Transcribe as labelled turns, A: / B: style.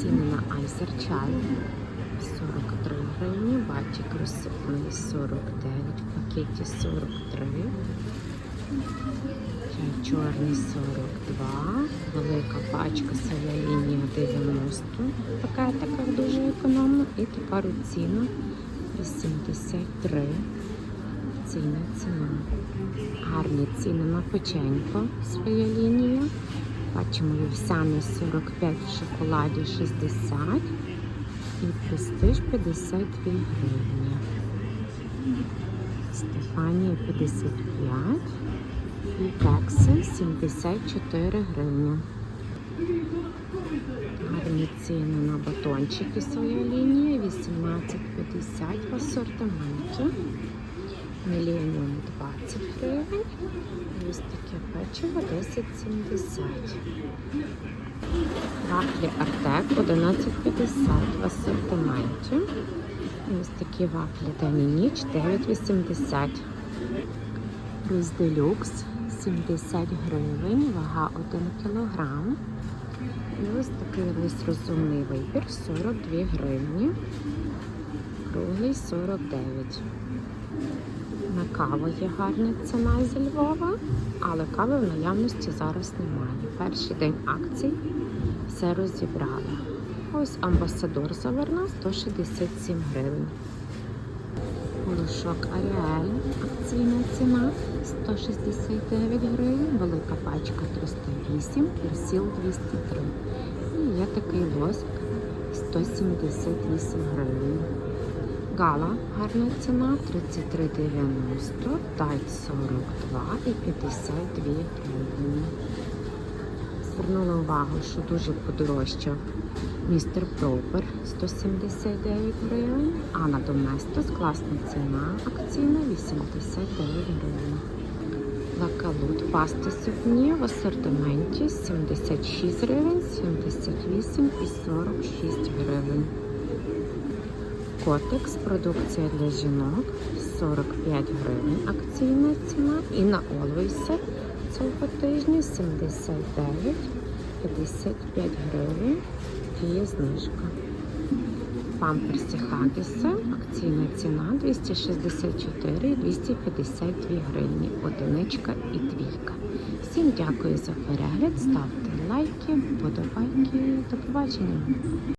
A: Ціни на айсер чай 43 гривні, батчик розсипний 49, в пакеті 43. Чай чорний 42, велика пачка своя лінія 90. В пакетиках дуже економно. І така ціна 83. Ціна, ціна. Гарні ціни на печенько своя лінія. Бачимо вівсяний 45 в шоколаді 60 і престиж 52 гривні. Стефанія 55 і кекси 74 гривні. Гарні ціни на батончики своя лінія 18,50 в асортименті. Міленіум 20 гривень. Ось таке печиво 10,70. Вафлі Артек 11,50 в асортименті. Ось такі вафлі Дані ніч 9,80. Плюс делюкс 70 гривень, вага 1 кілограм. І ось такий весь розумний вибір 42 гривні. Круглий 49. На каву є гарна ціна зі Львова, але кави в наявності зараз немає. Перший день акцій все розібрали. Ось амбасадор заверна 167 гривень. Порошок Аріель, акційна ціна 169 гривень, велика пачка 308, персіл 203. І є такий воск 178 гривень. Гала гарна ціна 33,90, тайт 42 і 52 гривні. Звернула увагу, що дуже подорожчав містер Пропер 179 гривень, а на Доместос класна ціна акційна 89 гривень. Лакалут паста сувні в асортименті 76 гривень, 78 і 46 гривень. Котекс продукція для жінок 45 гривень акційна ціна. І на Олвейсер цього тижня 79, 55 гривень є знижка. Памперси Хагіса, акційна ціна 264 252 гривні, одиничка і двійка. Всім дякую за перегляд, ставте лайки, подобайки, до побачення.